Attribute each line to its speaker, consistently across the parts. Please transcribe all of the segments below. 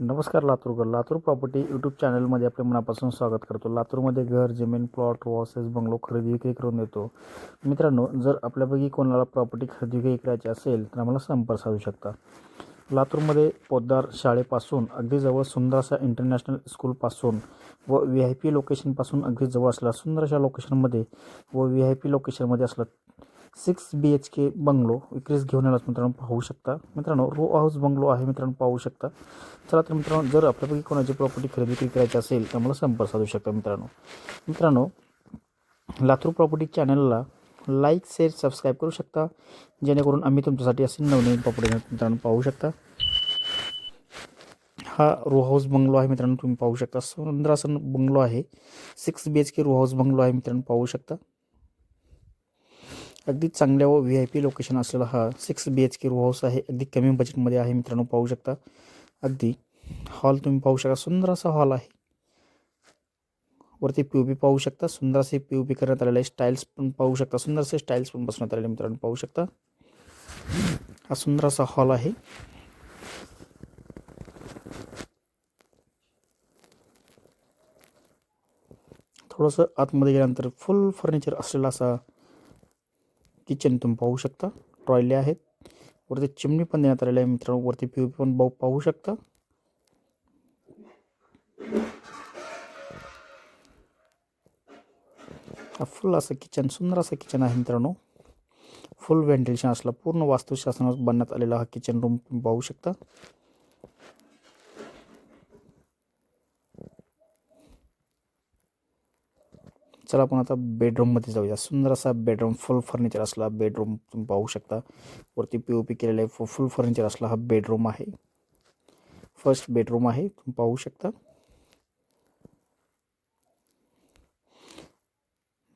Speaker 1: नमस्कार Laturkar. Latur property YouTube चॅनलमध्ये आपल्या मनापासून स्वागत करतो. लातूरमध्ये घर जमीन प्लॉट वॉसेस बंगलो खरेदी विक्री करून देतो. मित्रांनो जर आपल्यापैकी कोणाला प्रॉपर्टी खरेदी विक्री करायची असेल तर आम्हाला संपर्क साधू शकता. लातूरमध्ये पोद्दार शाळेपासून अगदी जवळ सुंदर असा इंटरनॅशनल स्कूलपासून व व्ही आय पी लोकेशनपासून अगदी जवळ असला सुंदर अशा लोकेशनमध्ये व व्ही आय पी लोकेशनमध्ये असलं six B H K bungalow. विक्रीस घेऊन आलाच मित्रांनो पाहू शकता. मित्रांनो रो हाऊस बंगलो आहे मित्रांनो पाहू शकता. चला तर मित्रांनो जर आपल्यापैकी कोणाची प्रॉपर्टी खरेदी विक्री करायची असेल तर मला संपर्क साधू शकता मित्रांनो. मित्रांनो लातूर प्रॉपर्टी चॅनलला लाईक शेअर सबस्क्राईब करू शकता. जेणेकरून आम्ही तुमच्यासाठी असे नवनवीन प्रॉपर्टी मित्रांनो पाहू शकता. हा रो हाऊस बंगलो आहे मित्रांनो तुम्ही पाहू शकता. सुंदर बंगलो आहे. Six B H K row house bungalow आहे मित्रांनो पाहू शकता. अगदी चांगल्या व व्ही आय पी लोकेशन असलेला हा six B H K row house आहे. अगदी कमी बजेटमध्ये आहे मित्रांनो पाहू शकता. अगदी हॉल तुम्ही पाहू शकता सुंदर असा हॉल आहे. वरती पी ओ पी पाहू शकता सुंदर असे पी ओ पी करण्यात आलेले आहे स्टाईल्स पण पाहू शकता सुंदर असे स्टाईल्स पण बसवण्यात आलेले मित्रांनो पाहू शकता. हा सुंदर असा हॉल आहे. थोडंसं आतमध्ये गेल्यानंतर फुल फर्निचर असलेला असा किचन तुम्ही पाहू शकता. टॉयले आहेत. वरती चिमणी पण देण्यात आलेली आहे मित्रांनो. वरती पी पण पाहू पाहू शकता. फुल असं किचन सुंदर असं किचन आहे मित्रांनो. फुल व्हेंटिलेशन असला पूर्ण वास्तुशासनात बनण्यात आलेला हा किचन रूम तुम्ही पाहू शकता. चला आपण आता बेडरूममध्ये जाऊया. सुंदर असा बेडरूम फुल फर्निचर असला बेडरूम तुम्ही पाहू शकता. वरती पी ओ पी केलेला आहे फुल फर्निचर असला हा बेडरूम आहे. फर्स्ट बेडरूम आहे तुम्ही पाहू शकता.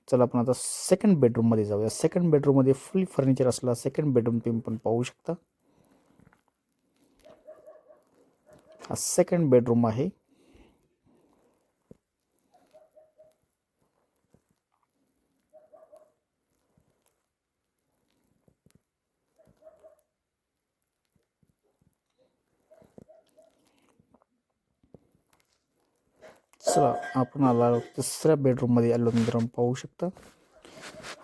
Speaker 1: चला आपण आता सेकंड बेडरूममध्ये जाऊया. सेकंड बेडरूममध्ये फुल फर्निचर असला सेकंड बेडरूम तुम्ही पण पाहू शकता. हा सेकंड बेडरूम आहे. चला आपण आला तिसऱ्या बेडरूममध्ये आलो मित्रांनो पाहू शकता.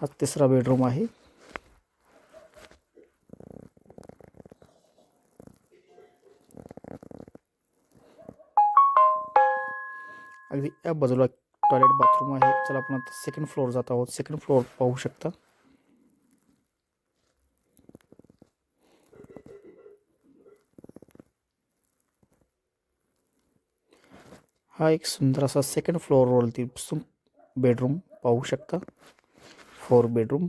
Speaker 1: हा तिसरा बेडरूम आहे. अगदी या बाजूला टॉयलेट बाथरूम आहे. चला आपण आता सेकंड फ्लोअर जात आहोत. सेकंड फ्लोअर पाहू शकता. हा एक सुंदर असा सेकंड फ्लोअरवरती बेडरूम पाहू शकता. फोर बेडरूम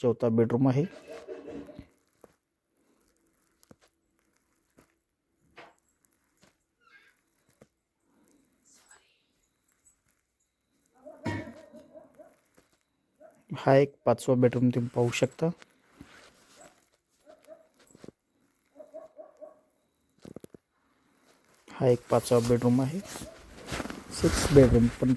Speaker 1: चौथा बेडरूम आहे. हा एक पाचवा बेडरूम तुम्ही पाहू शकता. हा एक पाचवा बेडरूम आहे. सिक्स बेडरूम पण